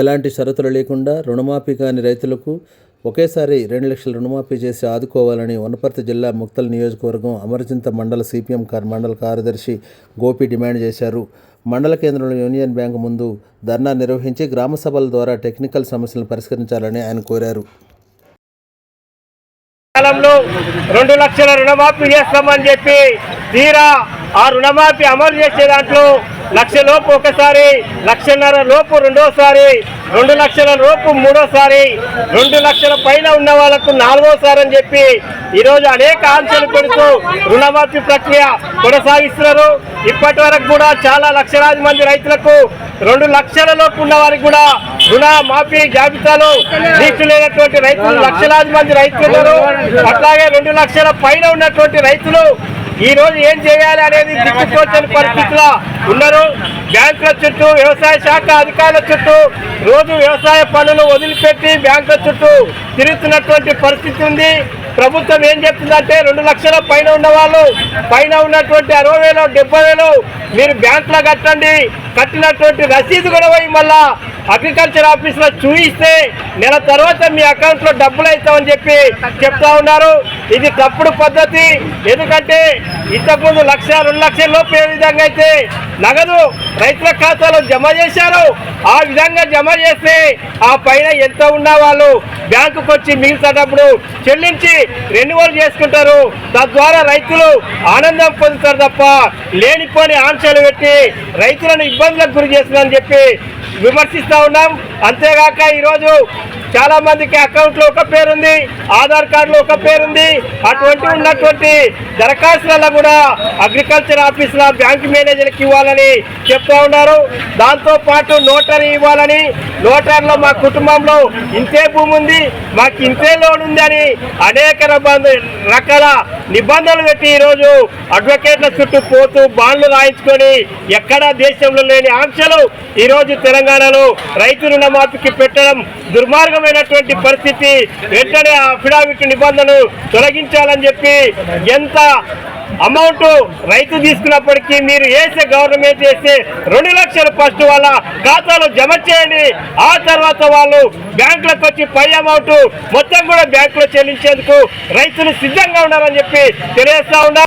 ఎలాంటి షరతులు లేకుండా రుణమాఫీ కాని రైతులకు ఒకేసారి రెండు లక్షల రుణమాఫీ చేసి ఆదుకోవాలని వనపర్తి జిల్లా ముక్తల్ నియోజకవర్గం అమరచింత మండల సిపిఎం కార్ మండల కార్యదర్శి గోపి డిమాండ్ చేశారు. మండల కేంద్రంలో యూనియన్ బ్యాంకు ముందు ధర్నా నిర్వహించి గ్రామ సభల ద్వారా టెక్నికల్ సమస్యలను పరిష్కరించాలని ఆయన కోరారు. కాలంలో రెండు లక్షల రుణమాఫీ చేస్తామని చెప్పి తీరా ఆ రుణమాఫీ అమలు చేసే దాంట్లో లక్ష లోపు ఒకసారి లక్షన్నర లోపు రెండోసారి రెండు లక్షల లోపు మూడోసారి రెండు లక్షల పైన ఉన్న వాళ్ళకు నాలుగోసారి అని చెప్పి ఈరోజు అనేక ఆంక్షలు పెడుతూ రుణమాఫీ ప్రక్రియ కొనసాగిస్తున్నారు. ఇప్పటి వరకు కూడా చాలా లక్షలాది మంది రైతులకు రెండు లక్షల లోపు ఉన్న వారికి కూడా రుణ మాఫీ జాబితాలో లిస్టు లేనటువంటి రైతులు లక్షలాది మంది రైతులు ఉన్నారు. అట్లాగే రెండు లక్షల పైన ఉన్నటువంటి రైతులు ఈ రోజు ఏం చేయాలి అనేది దిక్కుతోచని పరిస్థితిలో ఉన్నారు. బ్యాంకుల చుట్టూ వ్యవసాయ శాఖ అధికారుల చుట్టూ రోజు వ్యవసాయ పనులు వదిలిపెట్టి బ్యాంకుల చుట్టూ తిరుగుతున్నటువంటి పరిస్థితి ఉంది. ప్రభుత్వం ఏం చెప్తుందంటే రెండు లక్షల పైన ఉన్న వాళ్ళు పైన ఉన్నటువంటి అరవై వేలు డెబ్బై వేలు మీరు బ్యాంకులో కట్టండి. కట్టినటువంటి రసీదు కూడా పోయి మళ్ళా అగ్రికల్చర్ ఆఫీస్లో చూయిస్తే నెల తర్వాత మీ అకౌంట్లో డబ్బులు అవుతామని చెప్పి చెప్తా ఉన్నారు. ఇది తప్పుడు పద్ధతి. ఎందుకంటే ఇంతకుముందు లక్ష రెండు లక్షల లోపు ఏ విధంగా అయితే నగదు రైతుల ఖాతాలో జమ చేశారు ఆ విధంగా జమ చేస్తే ఆ పైన ఎంత ఉన్నా వాళ్ళు బ్యాంకుకు వచ్చి మిగతాటప్పుడు చెల్లించి రెన్యువల్ చేసుకుంటారు. తద్వారా రైతులు ఆనందం పొందుతారు తప్ప లేనిపోని ఆంక్షలు పెట్టి రైతులను ఇబ్బందులకు గురి చేస్తుందని చెప్పి విమర్శిస్తూ ఉన్నాం. అంతేగాక ఈరోజు చాలా మందికి అకౌంట్లో ఒక పేరుంది ఆధార్ కార్డులో ఒక పేరుంది. అటువంటి ఉన్నటువంటి దరఖాస్తులలో కూడా అగ్రికల్చర్ ఆఫీసుల బ్యాంక్ మేనేజర్కి ఇవ్వాలని చెప్తా ఉన్నారు. దాంతో పాటు నోటరీ ఇవ్వాలని నోటరీలో మా కుటుంబంలో ఇంతే భూమి ఉంది మాకు ఇంతే లోన్ ఉంది అని అనేక రకాల నిబంధనలు పెట్టి ఈరోజు అడ్వకేట్ల చుట్టూ పోతూ బాండ్లు రాయించుకొని ఎక్కడా దేశంలో లేని ఆంక్షలు ఈరోజు తెలంగాణలో రైతు రుణమాఫీకి పెట్టడం దుర్మార్గమైనటువంటి పరిస్థితి. వెంటనే అఫిడావిట్ నిబంధనలు తొలగించాలని చెప్పి ఎంత అమౌంట్ రైతు తీసుకున్నప్పటికీ మీరు వేసే గవర్నమెంట్ చేస్తే రెండు లక్షలు ఫస్ట్ వాళ్ళ ఖాతాలో జమ చేయండి. ఆ తర్వాత వాళ్ళు బ్యాంకులకు వచ్చి పై అమౌంట్ మొత్తం కూడా బ్యాంకులో చెల్లించేందుకు రైతులు సిద్ధంగా ఉన్నారని చెప్పి తెలియజేస్తా ఉన్నారు